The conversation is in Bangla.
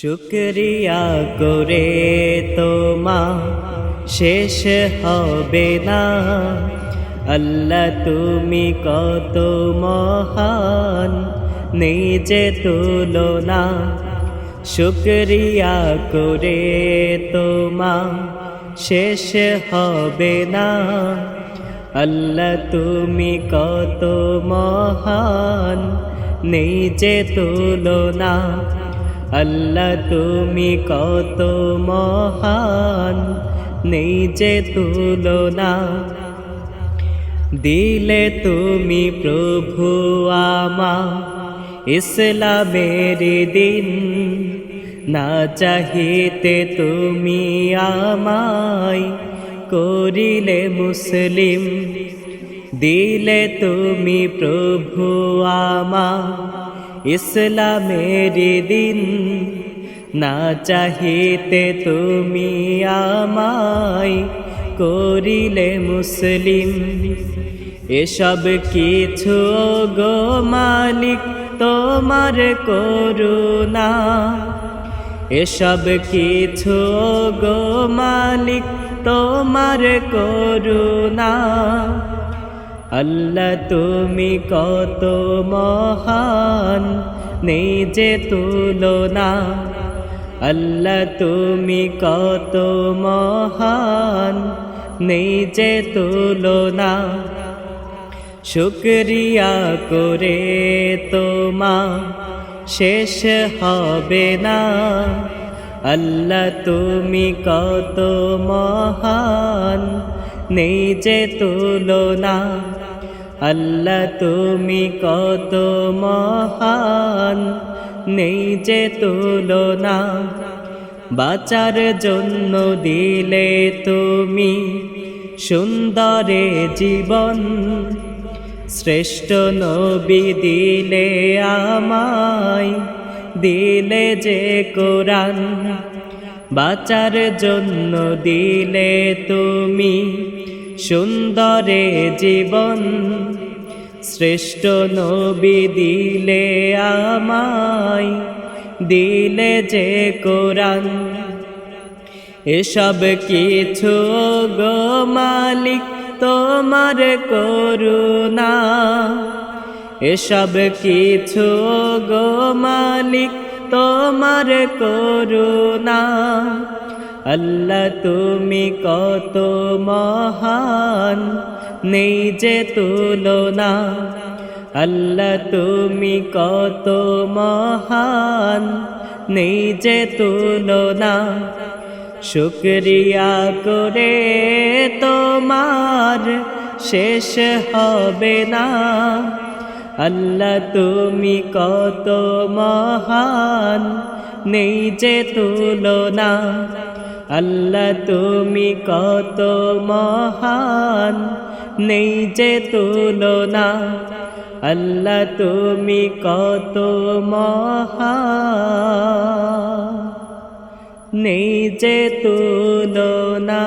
শুক্রিয়া করে তোমা শেষ হবে না। আল্লাহ তুমি কত মহান যে তুলনা। শুক্রিয়া করে তোমা শেষ হবে না। আল্লাহ তুমি কত মহান যে তুলনা। আল্লাহ, তুমি কত মহান নেই যে তুলনা দিলে তুমি প্রভু আমা ইসলামের দিন না চাহিতে তুমি আমায়, করিলে মুসলিম দিলে তুমি প্রভু আমা ইসলামের দিন না চাহিতে তুমি আমায় করিলে মুসলিম। এসব কিছু গো মালিক, তোমার করুণা। এসব কিছু গো মালিক, তোমার করুণা। আল্লাহ, তুমি কত মহান নেই যে তুলনা। আল্লাহ, তুমি কত মহান নেই যে তুলনা। শুক্রিয়া করে তোমা শেষ হবে না। আল্লাহ, তুমি কত মহান নেই যে তুলনা। আল্লাহ, তুমি কত মহান, নেই যে তুলনা। বাঁচার জন্য দিলে তুমি সুন্দরে জীবন। শ্রেষ্ঠ নবী দিলে আমায়, দিলে যে কোরআন। বাঁচার জন্য দিলে তুমি সুন্দরে জীবন, শ্রেষ্ঠ নবী দিলে আমায়, দিলে যে কোরআন। এসব কিছু গো মালিক, তোমার করুণা। এসব কিছু গো মালিক, তোমার করুণা। আল্লাহ, তুমি কত মহান, নেই যে তুলনা। আল্লাহ, তুমি কত মহান, নেই যে তুলনা। শুক্রিয়া করে তোমার শেষ হবে না। আল্লাহ, তুমি কত মহান, নেই যে তুলনা। আল্লাহ তুমি কত মহান নেই যে তুলনা। আল্লাহ তুমি কত মহান নেই যে তুলনা।